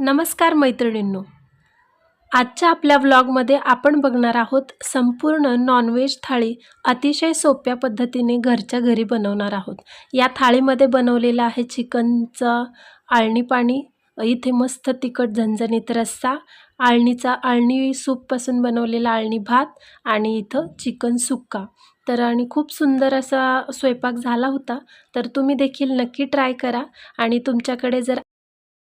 नमस्कार मैत्रिणींनो. आजच्या आपल्या व्लॉगमध्ये आपण बघणार आहोत संपूर्ण नॉनव्हेज थाळी अतिशय सोप्या पद्धतीने घरच्या घरी बनवणार आहोत. या थाळीमध्ये बनवलेलं आहे चिकनचं आळणी पाणी इथे मस्त तिखट झणझणीत रस्सा आळणीचा आळणी सूपपासून बनवलेला आळणी भात आणि इथं चिकन सुक्का. तर आणि खूप सुंदर असा स्वयंपाक झाला होता तर तुम्ही देखील नक्की ट्राय करा आणि तुमच्याकडे जर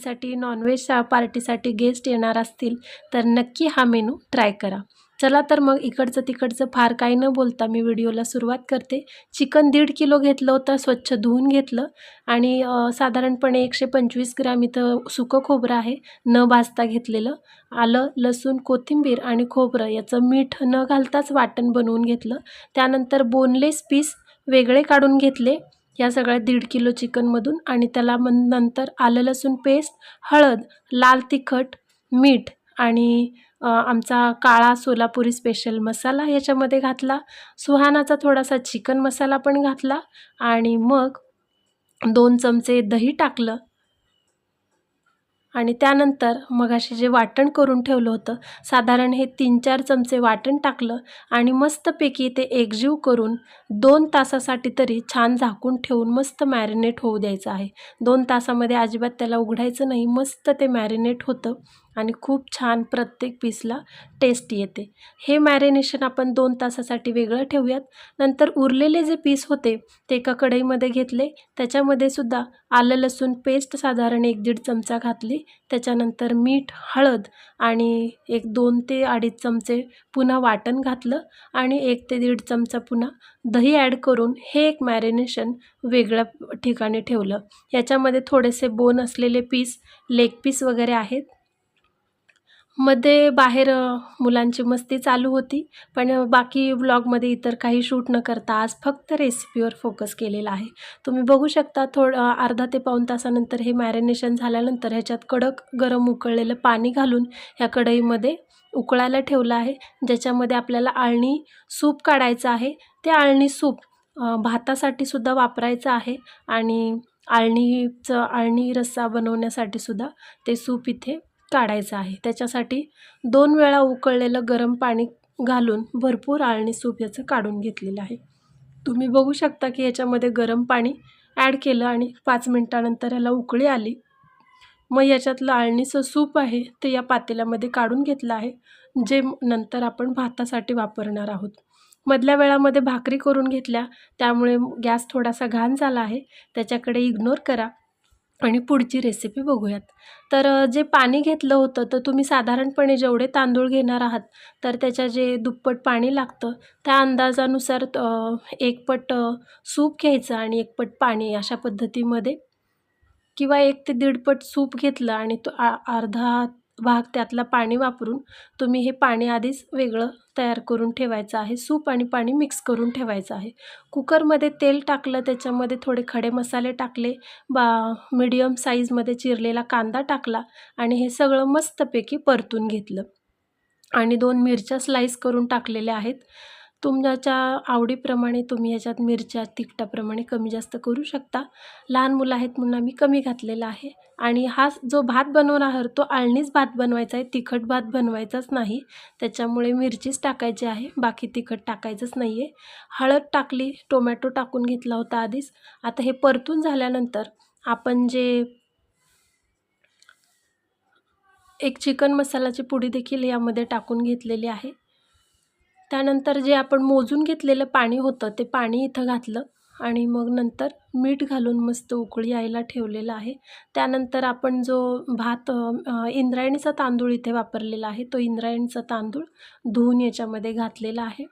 साठी नॉनव्हेज पार्टीसाठी गेस्ट येणार असतील तर नक्की हा मेनू ट्राय करा. चला तर मग इकडचं तिकडचं फार काही न बोलता मी व्हिडिओला सुरुवात करते. चिकन दीड किलो घेतलं होतं स्वच्छ धुवून घेतलं. आणि साधारणपणे एकशे पंचवीस ग्रॅम इथं सुकं खोबरं आहे न भाजता घेतलेलं. आलं लसूण कोथिंबीर आणि खोबरं याचं मीठ न घालताच वाटण बनवून घेतलं. त्यानंतर बोनलेस पीस वेगळे काढून घेतले. या सगळ्या दीड किलो चिकनमधून आणि त्याला मग नंतर आलं लसूण पेस्ट हळद लाल तिखट मीठ आणि आमचा काळा सोलापुरी स्पेशल मसाला याच्यामध्ये घातला. सुहानाचा थोडासा चिकन मसाला पण घातला आणि मग दोन चमचे दही टाकलं. आणि त्यानंतर मगाशी जे वाटण करून ठेवलं होतं साधारण हे तीन चार चमचे वाटण टाकलं आणि मस्तपैकी ते एकजीव करून दोन तासासाठी तरी छान झाकून ठेवून मस्त मॅरिनेट होऊ द्यायचं आहे. दोन तासामध्ये अजिबात त्याला उघडायचं नाही मस्त ते मॅरिनेट होतं आणि खूप छान प्रत्येक पीसला टेस्ट येते. हे मॅरिनेशन आपण दोन तासासाठी वेगळं ठेवूयात. नंतर उरलेले जे पीस होते ते एका कढईमध्ये घेतले. त्याच्यामध्ये सुद्धा आलं लसूण पेस्ट साधारण एक दीड चमचा घातली. त्याच्यानंतर मीठ हळद आणि एक दोन ते अडीच चमचे पुन्हा वाटण घातलं आणि एक ते दीड चमचा पुन्हा दही ॲड करून हे एक मॅरिनेशन वेगळ्या ठिकाणी ठेवलं. याच्यामध्ये थोडेसे बोन असलेले पीस लेग पीस वगैरे आहेत. मध्ये बाहेर मुलांची मस्ती चालू होती. पण बाकी व्लॉगमध्ये इतर काही शूट न करता आज फक्त रेसिपीवर फोकस केलेला आहे. तुम्ही बघू शकता थोडं अर्धा ते पाऊण तासानंतर हे मॅरिनेशन झाल्यानंतर ह्याच्यात कडक गरम उकळलेलं पाणी घालून ह्या कढईमध्ये उकळायला ठेवलं आहे. ज्याच्यामध्ये आपल्याला आळणी सूप काढायचं आहे. ते आळणी सूप भातासाठी सुद्धा वापरायचं आहे आणि आळणीचं आळणी रस्सा बनवण्यासाठी सुद्धा ते सूप इथे काढायचं आहे. त्याच्यासाठी दोन वेळा उकळलेलं गरम पाणी घालून भरपूर आळणी सूप याचं काढून घेतलेलं आहे. तुम्ही बघू शकता की याच्यामध्ये गरम पाणी ॲड केलं आणि पाच मिनटानंतर याला उकळी आली. मग याच्यातलं आळणीचं सूप आहे ते या पातेल्यामध्ये काढून घेतलं आहे जे नंतर आपण भातासाठी वापरणार आहोत. मधल्या वेळामध्ये भाकरी करून घेतल्या त्यामुळे गॅस थोडासा घाण झाला आहे. त्याच्याकडे इग्नोर करा. आणि पुढची रेसिपी बघूयात. तर जे पाणी घेतलं होतं तर तुम्ही साधारणपणे जेवढे तांदूळ घेणार आहात तर त्याच्या जे दुप्पट पाणी लागतं त्या अंदाजानुसार एक पट सूप घ्यायचं आणि एक पट पाणी अशा पद्धतीमध्ये किंवा एक ते दीड पट सूप घेतलं आणि तो आ अर्धा भाग त्यातला पाणी वापरून तुम्ही हे पाणी आधीच वेगळं तयार करून ठेवायचं आहे. सूप आणि पाणी मिक्स करून ठेवायचं आहे. कुकरमध्ये तेल टाकलं त्याच्यामध्ये थोडे खडे मसाले टाकले बा मिडियम साईजमध्ये चिरलेला कांदा टाकला आणि हे सगळं मस्तपैकी परतून घेतलं. आणि दोन मिरच्या स्लाईस करून टाकलेल्या आहेत. तुमच्या आवडीप्रमाणे तुम्ही याच्यात मिरच्या तिखटाप्रमाणे कमी जास्त करू शकता. लहान मुलं आहेत म्हणून आम्ही कमी घातलेला आहे. आणि हा जो भात बनवणार आहोत तो आळणीच भात बनवायचा आहे. तिखट भात बनवायचाच नाही. त्याच्यामुळे मिरचीच टाकायची आहे. बाकी तिखट टाकायचंच नाही आहे हळद टाकली टोमॅटो टाकून घेतला होता आधीच. आता हे परतून झाल्यानंतर आपण जे एक चिकन मसालाची पुडी देखील यामध्ये टाकून घेतलेली आहे. त्यानंतर जे आपण मोजून घेतलेलं पाणी होतं ते पाणी इथं घातलं आणि मग नंतर मीठ घालून मस्त उकळी यायला ठेवलेलं आहे. त्यानंतर आपण जो भात इंद्रायणीचा तांदूळ इथे वापरलेला आहे तो इंद्रायणीचा तांदूळ धुवून याच्यामध्ये घातलेला आहे.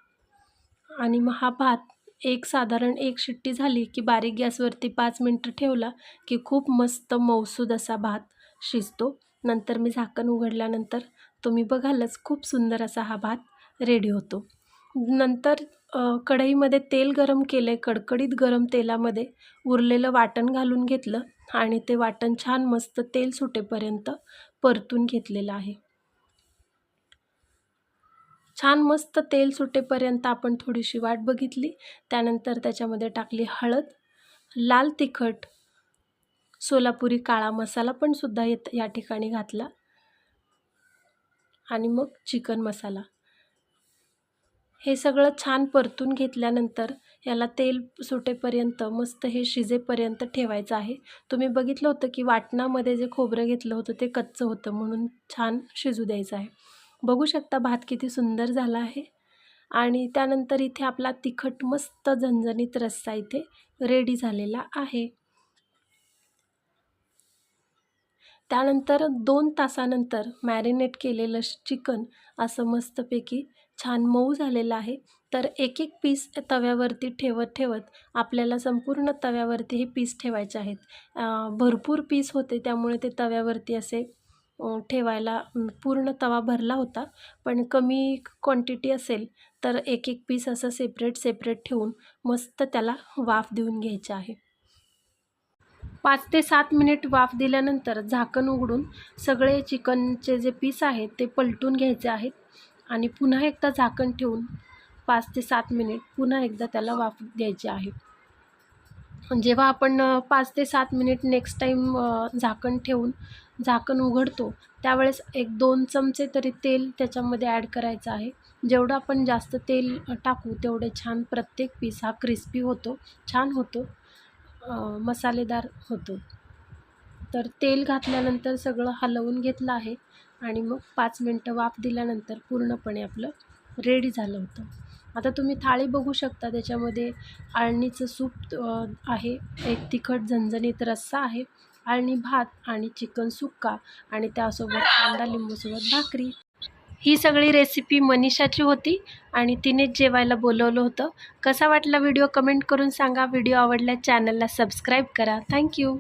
आणि मग हा भात एक साधारण एक शिट्टी झाली की बारीक गॅसवरती पाच मिनटं ठेवला की खूप मस्त मौसूद असा भात शिजतो. नंतर मी झाकण उघडल्यानंतर तुम्ही बघालच खूप सुंदर असा हा भात रेडी होतो. नंतर कढईमध्ये तेल गरम केले कडकडीत गरम तेलामध्ये उरलेलं वाटण घालून घेतलं आणि ते वाटण छान मस्त तेल सुटेपर्यंत परतून घेतलेलं आहे. छान मस्त तेल सुटेपर्यंत आपण थोडीशी वाट बघितली. त्यानंतर त्याच्यामध्ये टाकली हळद लाल तिखट सोलापुरी काळा मसाला पण सुद्धा येत या ठिकाणी घातला. आणि मग चिकन मसाला. हे सगळं छान परतून घेतल्यानंतर याला तेल सुटेपर्यंत मस्त हे शिजेपर्यंत ठेवायचं आहे. तुम्ही बघितलं होतं की वाटणामध्ये जे खोबरं घेतलं होतं ते कच्चं होतं म्हणून छान शिजू द्यायचं आहे. बघू शकता भात किती सुंदर झाला आहे. आणि त्यानंतर इथे आपला तिखट मस्त झणझणीत रस्सा इथे रेडी झालेला आहे. त्यानंतर दोन तासानंतर मॅरिनेट केलेलं चिकन असं मस्तपैकी छान मऊ झालेला आहे. तर एक एक पीस तव्यावरती ठेवत ठेवत आपल्याला संपूर्ण तव्यावरती हे पीस ठेवायचे आहेत. भरपूर पीस होते त्यामुळे ते तव्यावरती असे ठेवायला पूर्ण तवा भरला होता. पण कमी क्वांटिटी असेल तर एक एक पीस असं सेपरेट सेपरेट ठेवून मस्त त्याला वाफ देऊन घ्यायचे आहे. पाच ते सात मिनिट वाफ दिल्यानंतर झाकण उघडून सगळे चिकनचे जे पीस आहेत ते पलटून घ्यायचे आहेत. आणि पुन्हा एकदा झाकण ठेवून पाच ते सात मिनिट पुन्हा एकदा त्याला वाफ द्यायची आहे. जेव्हा आपण पाच ते सात मिनिट नेक्स्ट टाईम झाकण ठेवून झाकण उघडतो त्यावेळेस एक दोन चमचे तरी तेल त्याच्यामध्ये ॲड करायचं आहे. जेवढं आपण जास्त तेल टाकू तेवढे छान प्रत्येक पीस हा क्रिस्पी होतो छान होतो मसालेदार होतो. तर तेल घातल्यानंतर सगळं हलवून घेतलं आहे. आणि मग पाच मिनटं वाफ दिल्यानंतर पूर्णपणे आपलं रेडी झालं होतं. आता तुम्ही थाळी बघू शकता त्याच्यामध्ये आळणीचं सूप आहे. एक तिखट झणझणीत रस्सा आहे आळणी भात आणि चिकन सुक्का आणि त्यासोबत कांदा लिंबूसोबत भाकरी. ही सगळी रेसिपी मनीषाची होती आणि तिनेच जेवायला बोलवलं होतं. कसा वाटला व्हिडिओ कमेंट करून सांगा. व्हिडिओ आवडल्या चॅनलला सबस्क्राईब करा. थँक्यू